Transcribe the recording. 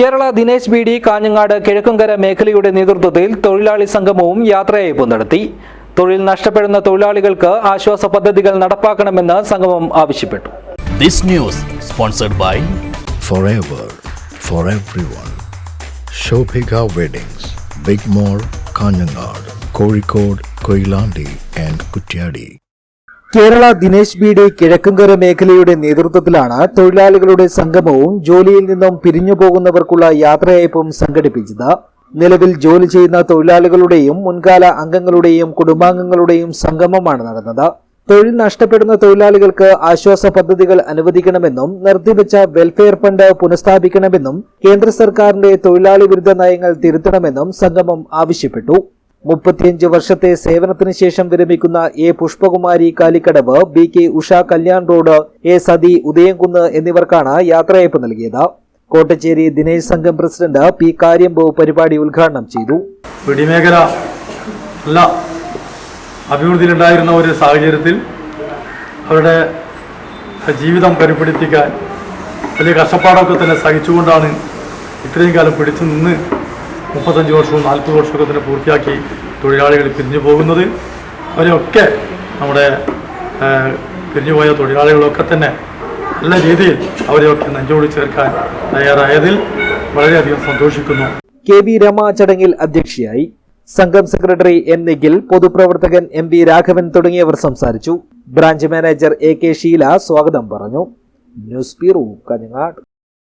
Kerala Dinesh B D Kanhangad Kizhakkumkara മേഖലയുടെ നേതൃത്വത്തിൽ തൊഴിലാളി സംഗമവും യാത്രയയപ്പ് നടത്തി തൊഴിൽ നഷ്ടപ്പെടുന്ന തൊഴിലാളികൾക്ക് ആശ്വാസ പദ്ധതികൾ നടപ്പാക്കണമെന്ന് സംഗമം ആവശ്യപ്പെട്ടു This news sponsored by forever for everyone. Shobhika Weddings, Big Mall, Kanyanad, Kozhikode, Koilandi and Kutyadi. Kerala Dinesh ബിയുടെ കിഴക്കുംകര മേഖലയുടെ നേതൃത്വത്തിലാണ് തൊഴിലാളികളുടെ സംഗമവും ജോലിയിൽ നിന്നും പിരിഞ്ഞു പോകുന്നവർക്കുള്ള യാത്രയയപ്പും സംഘടിപ്പിച്ചത്. നിലവിൽ ജോലി ചെയ്യുന്ന തൊഴിലാളികളുടെയും മുൻകാല അംഗങ്ങളുടെയും കുടുംബാംഗങ്ങളുടെയും സംഗമമാണ് നടന്നത്. തൊഴിൽ നഷ്ടപ്പെടുന്ന തൊഴിലാളികൾക്ക് ആശ്വാസ പദ്ധതികൾ അനുവദിക്കണമെന്നും നിർത്തിവെച്ച വെൽഫെയർ ഫണ്ട് പുനഃസ്ഥാപിക്കണമെന്നും കേന്ദ്ര സർക്കാരിന്റെ തൊഴിലാളി വിരുദ്ധ നയങ്ങൾ തിരുത്തണമെന്നും സംഗമം ആവശ്യപ്പെട്ടു. മുപ്പത്തിയഞ്ച് വർഷത്തെ സേവനത്തിന് ശേഷം വിരമിക്കുന്ന A Pushpakumari Kalikkadavu B K Usha Kalyan road A Sathi Udayamkunnu എന്നിവർക്കാണ് യാത്രയയപ്പ് നൽകിയത്. കോട്ടച്ചേരി ദിനേശ് സംഘം പ്രസിഡന്റ് പി കാര്യമ്പു പരിപാടി ഉദ്ഘാടനം ചെയ്തു. പിടിമേഖല നല്ല അഭിവൃദ്ധിയിലുണ്ടായിരുന്ന ഒരു സാഹചര്യത്തിൽ അവരുടെ ജീവിതം പരിപിടിപ്പിക്കാൻ വലിയ കഷ്ടപ്പാടൊക്കെ തന്നെ സഹിച്ചുകൊണ്ടാണ് ഇത്രയും കാലം പിടിച്ചു നിന്ന് മുപ്പത്തഞ്ച് വർഷവും നാൽപ്പത് വർഷമൊക്കെ തന്നെ പൂർത്തിയാക്കി തൊഴിലാളികൾ പിരിഞ്ഞു പോകുന്നത്. അവരെയൊക്കെ നമ്മുടെ പിരിഞ്ഞുപോയ തൊഴിലാളികളൊക്കെ തന്നെ നല്ല രീതിയിൽ അവരെയൊക്കെ നെഞ്ചോട് ചേർക്കാൻ തയ്യാറായതിൽ വളരെയധികം സന്തോഷിക്കുന്നു. കെ വി രമ ചടങ്ങിൽ അധ്യക്ഷയായി സംഘം സെക്രട്ടറി എൻ നിഖിൽ പൊതുപ്രവർത്തകൻ എം വി രാഘവൻ തുടങ്ങിയവർ സംസാരിച്ചു. Branch manager A K Sheela സ്വാഗതം പറഞ്ഞു. News bureau Kanhangad.